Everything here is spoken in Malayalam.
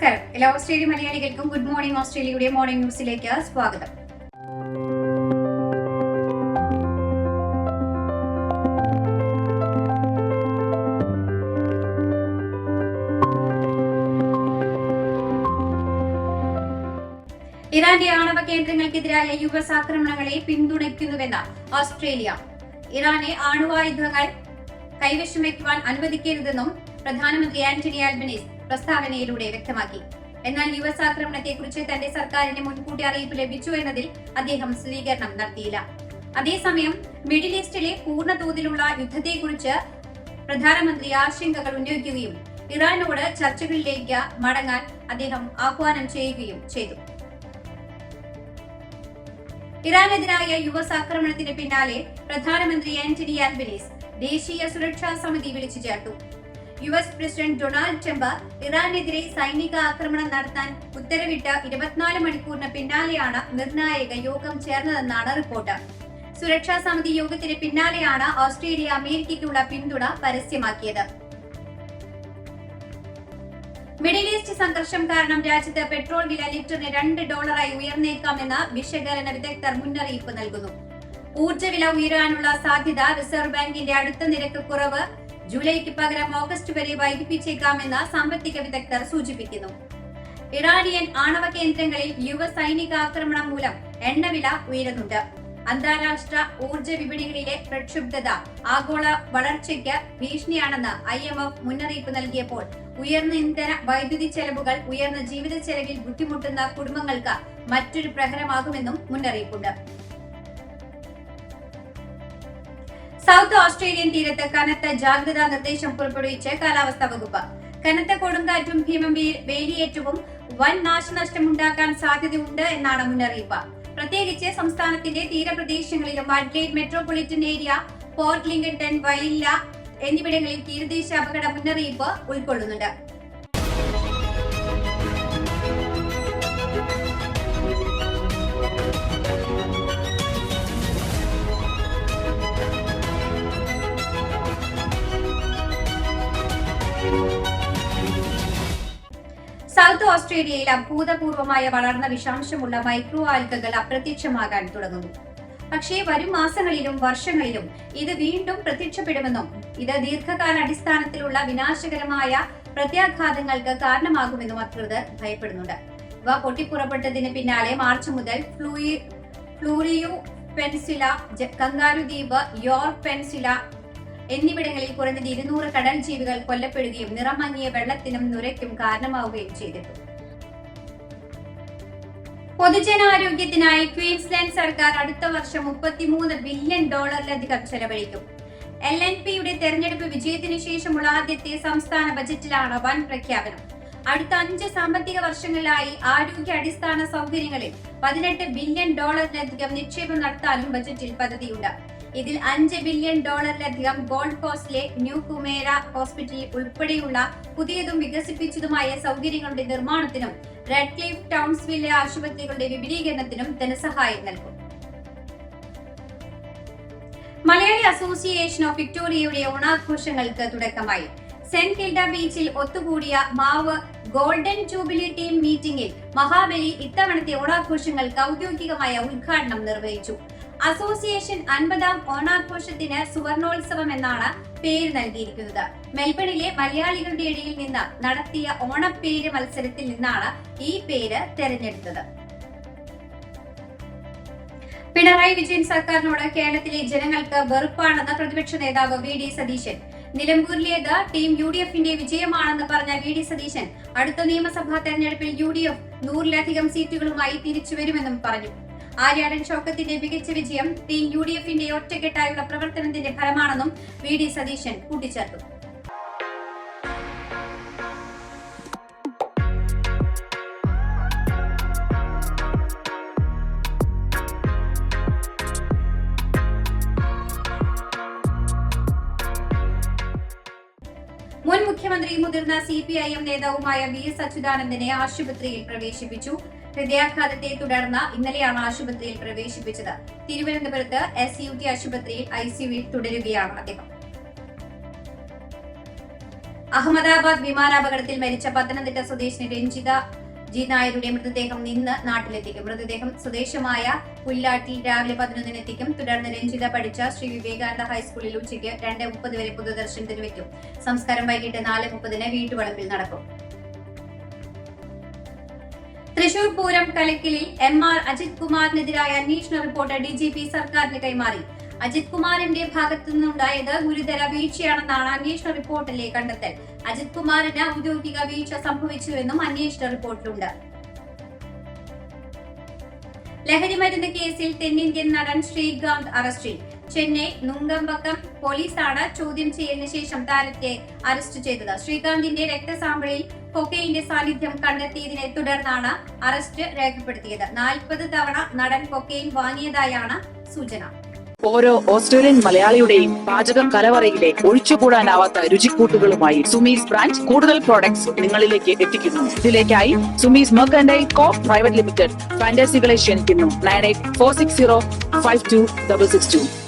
നമസ്കാരം. എല്ലാ ഓസ്ട്രേലിയ മലയാളികൾക്കും ഗുഡ് മോർണിംഗ് ഓസ്ട്രേലിയയുടെ മോർണിംഗ് ന്യൂസിലേക്ക് സ്വാഗതം. ഇറാന്റെ ആണവ കേന്ദ്രങ്ങൾക്കെതിരായ യു എസ് ആക്രമണങ്ങളെ പിന്തുണയ്ക്കുന്നുവെന്ന് ഓസ്ട്രേലിയ. ഇറാനെ ആണവായുധങ്ങൾ കൈവശം വയ്ക്കുവാൻ അനുവദിക്കരുതെന്നും പ്രധാനമന്ത്രി ആന്റണി ആൽബനീസ് പ്രസ്താവനയിലൂടെ വ്യക്തമാക്കി. എന്നാൽ യു എസ് ആക്രമണത്തെക്കുറിച്ച് തന്റെ സർക്കാരിന് മുൻകൂട്ടി അറിയിപ്പ് ലഭിച്ചു എന്നതിൽ അദ്ദേഹം സ്ഥിരീകരണം നടത്തിയില്ല. അതേസമയം മിഡിൽ ഈസ്റ്റിലെ പൂർണ തോതിലുള്ള യുദ്ധത്തെക്കുറിച്ച് പ്രധാനമന്ത്രി ആശങ്കകൾ ഉന്നയിക്കുകയും ഇറാനോട് ചർച്ചകളിലേക്ക് മടങ്ങാൻ അദ്ദേഹം ആഹ്വാനം ചെയ്യുകയും ചെയ്തു. ഇറാനെതിരായ യു എസ് ആക്രമണത്തിന് പിന്നാലെ പ്രധാനമന്ത്രി ആന്റണി ആൽബനീസ് ദേശീയ സുരക്ഷാ സമിതി വിളിച്ചു ചേർത്തു. U S president Donald Trump ഇറാനെതിരെ സൈനിക ആക്രമണം നടത്താൻ ഉത്തരവിട്ട ഇരുപത്തിനാല് മണിക്കൂറിന് പിന്നാലെയാണ് നിർണായക യോഗം ചേർന്നതെന്നാണ് റിപ്പോർട്ട്. സുരക്ഷാ സമിതി യോഗത്തിന് പിന്നാലെയാണ് ഓസ്ട്രേലിയ അമേരിക്കയ്ക്കുള്ള പിന്തുണ പരസ്യമാക്കിയത്. മിഡിൽ ഈസ്റ്റ് സംഘർഷം കാരണം രാജ്യത്ത് പെട്രോൾ വില ലിറ്ററിന് രണ്ട് ഡോളറായി ഉയർന്നേക്കാമെന്ന് വിശകലന വിദഗ്ധർ മുന്നറിയിപ്പ് നൽകുന്നു. ഊർജ വില ഉയരാനുള്ള സാധ്യത റിസർവ് ബാങ്കിന്റെ അടുത്ത നിരക്ക് കുറവ് ജൂലൈക്ക് പകരം ഓഗസ്റ്റ് വരെ വൈകിപ്പിച്ചേക്കാമെന്ന് സാമ്പത്തിക വിദഗ്ധർ സൂചിപ്പിക്കുന്നു. ഇറാനിയൻ ആണവ കേന്ദ്രങ്ങളിൽ യു എസ് സൈനിക ആക്രമണം മൂലം എണ്ണവില ഉയരുന്നുണ്ട്. അന്താരാഷ്ട്ര ഊർജ വിപണികളിലെ പ്രക്ഷുബ്ധത ആഗോള വളർച്ചയ്ക്ക് ഭീഷണിയാണെന്ന് ഐ എം എഫ് മുന്നറിയിപ്പ് നൽകിയപ്പോൾ ഉയർന്ന ഇന്ധന വൈദ്യുതി ചെലവുകൾ ഉയർന്ന ജീവിത ചെലവിൽ ബുദ്ധിമുട്ടുന്ന കുടുംബങ്ങൾക്ക് മറ്റൊരു പ്രഹരമാകുമെന്നും മുന്നറിയിപ്പുണ്ട്. സൗത്ത് ഓസ്ട്രേലിയൻ തീരത്ത് കനത്ത ജാഗ്രതാ നിർദ്ദേശം പുറപ്പെടുവിച്ച് കാലാവസ്ഥാ വകുപ്പ്. കനത്ത കൊടുങ്കാറ്റും ഭീമം വേലിയേറ്റവും വൻ നാശനഷ്ടമുണ്ടാക്കാൻ സാധ്യതയുണ്ട് എന്നാണ് മുന്നറിയിപ്പ്. പ്രത്യേകിച്ച് സംസ്ഥാനത്തിന്റെ തീരപ്രദേശങ്ങളിലും Adelaide metropolitan area Port Lincoln Whyalla എന്നിവിടങ്ങളിൽ തീരദേശ അപകട മുന്നറിയിപ്പ് ഉൾക്കൊള്ളുന്നുണ്ട്. ഓസ്ട്രേലിയയിൽ അഭൂതപൂർവമായ വളർന്ന വിഷാംശമുള്ള മൈക്രോ ആൽഗകൾ അപ്രത്യക്ഷമാകാൻ തുടങ്ങുന്നു. പക്ഷേ വരും മാസങ്ങളിലും വർഷങ്ങളിലും ഇത് വീണ്ടും പ്രത്യക്ഷപ്പെടുമെന്നും ഇത് ദീർഘകാലാടിസ്ഥാനത്തിലുള്ള വിനാശകരമായ പ്രത്യാഘാതങ്ങൾക്ക് കാരണമാകുമെന്നും അധികൃതർ ഭയപ്പെടുന്നുണ്ട്. ഇവ പൊട്ടിപ്പുറപ്പെട്ടതിന് പിന്നാലെ മാർച്ച് മുതൽ ഫ്ലൂയി ഫ്ലൂറിയു പെൻസില കങ്കാരുദ്വീപ് കങ്കാരു ദ്വീപ് യോർക്ക് പെൻസില എന്നിവിടങ്ങളിൽ കുറഞ്ഞത് ഇരുന്നൂറ് കടൽ ജീവികൾ കൊല്ലപ്പെടുകയും നിറമങ്ങിയ വെള്ളത്തിനും നുരയ്ക്കും കാരണമാവുകയും ചെയ്തിട്ടുണ്ട് പൊതുജനാരോഗ്യത്തിനായി ക്വീൻസ്ലാൻഡ് സർക്കാർ അടുത്ത വർഷം മുപ്പത്തിമൂന്ന് ബില്യൺ ഡോളറിലധികം ചെലവഴിക്കും. എൽ എൻ പിയുടെ തെരഞ്ഞെടുപ്പ് വിജയത്തിന് ശേഷമുള്ള ആദ്യത്തെ സംസ്ഥാന ബജറ്റിലാണ് വൻ പ്രഖ്യാപനം. അടുത്ത അഞ്ച് സാമ്പത്തിക വർഷങ്ങളിലായി ആരോഗ്യ അടിസ്ഥാന സൗകര്യങ്ങളിൽ പതിനെട്ട് ബില്യൺ ഡോളറിലധികം നിക്ഷേപം നടത്താനും ബജറ്റിൽ പദ്ധതിയുണ്ട്. ഇതിൽ അഞ്ച് ബില്യൺ ഡോളറിലധികം ഗോൾഡ് കോസ്റ്റിലെ ന്യൂ കുമേര ഹോസ്പിറ്റലിൽ ഉൾപ്പെടെയുള്ള പുതിയതും വികസിപ്പിച്ചതുമായ സൗകര്യങ്ങളുടെ നിർമ്മാണത്തിനും റെഡ് ക്ലിഫ് ടൗൺസ്വില്ലെ ആശുപത്രികളുടെ വിപുലീകരണത്തിനും ധനസഹായം നൽകും. മലയാളി അസോസിയേഷൻ ഓഫ് വിക്ടോറിയയുടെ ഓണാഘോഷങ്ങൾക്ക് തുടക്കമായി. സെന്റ് കിൽഡ ബീച്ചിൽ ഒത്തുകൂടിയ മാവ് ഗോൾഡൻ ജൂബിലി ടീം മീറ്റിംഗിൽ മഹാബലി ഇത്തവണത്തെ ഓണാഘോഷങ്ങൾക്ക് ഔദ്യോഗികമായ ഉദ്ഘാടനം നിർവഹിച്ചു. അസോസിയേഷൻ അൻപതാം ഓണാഘോഷത്തിന് സുവർണോത്സവം എന്നാണ് പേര് നൽകിയിരിക്കുന്നത്. മെൽബണിലെ മലയാളികളുടെ ഇടയിൽ നിന്ന് നടത്തിയ ഓണപ്പേര് മത്സരത്തിൽ നിന്നാണ് ഈ പേര് തെരഞ്ഞെടുത്തത്. പിണറായി വിജയൻ സർക്കാരിനോട് കേരളത്തിലെ ജനങ്ങൾക്ക് വെറുപ്പാണെന്ന് പ്രതിപക്ഷ നേതാവ് വി ഡി സതീശൻ. നിലമ്പൂരിലേത് ടീം യു ഡി എഫിന്റെ വിജയമാണെന്ന് പറഞ്ഞ വി ഡി സതീശൻ അടുത്ത നിയമസഭാ തെരഞ്ഞെടുപ്പിൽ യു ഡി എഫ് നൂറിലധികം സീറ്റുകളുമായി തിരിച്ചുവരുമെന്നും പറഞ്ഞു. ആര്യാടൻ ചോക്കത്തിന്റെ മികച്ച വിജയം ടീം യു ഡി എഫിന്റെ ഒറ്റക്കെട്ടായുള്ള പ്രവർത്തനത്തിന്റെ ഫലമാണെന്നും വി ഡി സതീശൻ കൂട്ടിച്ചേർത്തു. മുൻ മുഖ്യമന്ത്രി മുതിർന്ന സി പി ഐ എം നേതാവുമായ വി എസ് അച്യുതാനന്ദനെ ആശുപത്രിയിൽ പ്രവേശിപ്പിച്ചു. ഹൃദയാഘാതത്തെ തുടർന്ന് ഇന്നലെയാണ് ആശുപത്രിയിൽ പ്രവേശിപ്പിച്ചത്. തിരുവനന്തപുരത്ത് എസ് യു ടി ആശുപത്രിയിൽ ഐ സിയുവിൽ തുടരുകയാണ് അദ്ദേഹം. അഹമ്മദാബാദ് വിമാനാപകടത്തിൽ മരിച്ച പത്തനംതിട്ട സ്വദേശിനി രഞ്ജിത ജി നായരുടെ മൃതദേഹം നിന്ന് നാട്ടിലെത്തിക്കും. മൃതദേഹം സ്വദേശമായ പുല്ലാട്ടിൽ രാവിലെ പതിനൊന്നിന് എത്തിക്കും തുടർന്ന് രഞ്ജിത പഠിച്ച ശ്രീ വിവേകാനന്ദ ഹൈസ്കൂളിൽ ഉച്ചയ്ക്ക് രണ്ട് മുപ്പത് വരെ പൊതുദർശനത്തിന് വെക്കും സംസ്കാരം വൈകിട്ട് നാല് മുപ്പതിന് വീട്ടുവളപ്പിൽ നടക്കും. തൃശൂർ പൂരം കലക്കിലിൽ എം ആർ അജിത് കുമാറിനെതിരായ അന്വേഷണ റിപ്പോർട്ട് ഡി ജി പി സർക്കാരിന് കൈമാറി. അജിത് കുമാറിന്റെ ഭാഗത്തു നിന്നുണ്ടായത് ഗുരുതര വീഴ്ചയാണെന്നാണ് അന്വേഷണ റിപ്പോർട്ടിലെ കണ്ടെത്തൽ. അജിത് കുമാറിന് ഔദ്യോഗിക വീഴ്ച സംഭവിച്ചുവെന്നും അന്വേഷണ റിപ്പോർട്ടിലുണ്ട്. ലഹരിമരുന്ന് കേസിൽ തെന്നിന്ത്യൻ നടൻ ശ്രീകാന്ത് അറസ്റ്റിൽ. ചെന്നൈ നുങ്കമ്പക്കം പോലീസാണ് ചോദ്യം ചെയ്യലിന് ശേഷം താരത്തെ അറസ്റ്റ് ചെയ്തത്. ശ്രീകാന്തിന്റെ രക്തസാമ്പിളിൽ കൊക്കൈന്റെ സാന്നിധ്യം കണ്ടെത്തിയതിനെ തുടർന്നാണ് അറസ്റ്റ് രേഖപ്പെടുത്തിയത്. നാൽപ്പത് തവണ നടൻ കൊക്കൈൻ വാങ്ങിയതായാണ് സൂചന. ഓരോ ഓസ്ട്രേലിയൻ മലയാളിയുടെയും പാചക കലവറയിലെ ഒഴിച്ചുകൂടാനാവാത്ത രുചിക്കൂട്ടുകളുമായി സുമീസ് ബ്രാൻഡ് കൂടുതൽ പ്രോഡക്ട്സ് നിങ്ങളിലേക്ക് എത്തിക്കുന്നു. ഇതിലേക്കായി Sumees merchandise co private limited ഫാന്റസികളെ ക്ഷണിക്കുന്നു. Nine eight four six zero five two double six two.